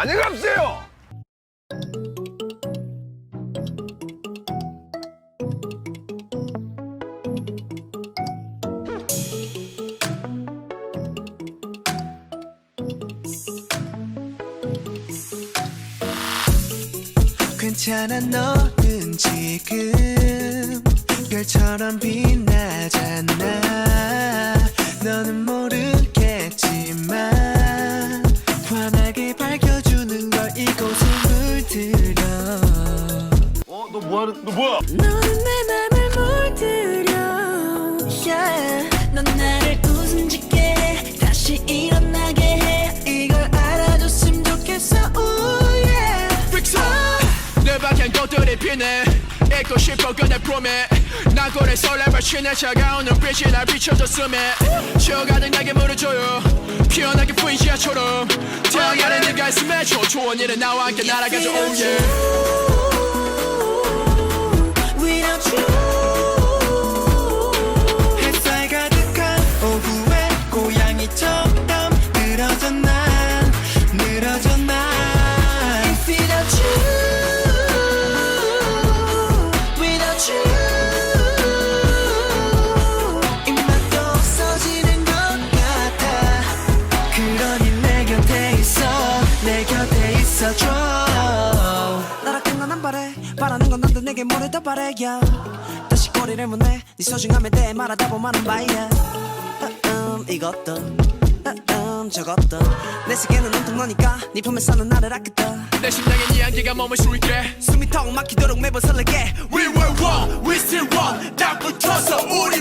안녕히 가세요. 괜찮아 너는 지금 별처럼 빛나잖아 너는 모르 어, 너 뭐야? 너는 내 맘을 물들여. Yeah. 넌 나를 웃음 짓게 해 다시 일어나게 해. 이걸 알아줬으면 좋겠어. Ooh, yeah. 내 방향 꽃들이 피네. 잊고 싶어 그대 품에. 난 꼴에 설렘을 쉬네 차가운 눈빛이 날 비춰줬음에. 쉬어가는 나게 물어줘요. 피어나게 프이지아처럼. 태양 아래 네가 있음에 초초한 일은 나와 함께 날아가죠. Oh yeah 고양이처럼 늘어져 난 늘어져 난 If without you Without you 입맛도 없어지는 것 같아. 그러니 내 곁에 있어 내 곁에 있어줘. 나락한 건안 바래 바라는 건 난도 내게 뭐를 더 바래. 다시 꼬리를 무네 네 소중함에 대해 말하다 보면 바이야. 음, 이것도 음, 저것도 내 세계는 온통 너니까 네 품에서는 나를 아껴둬 내 심장에 네 향기가 수 있게. 숨이 턱 막히도록 매번 설레게. We were one, we still one. 딱 붙어서 우린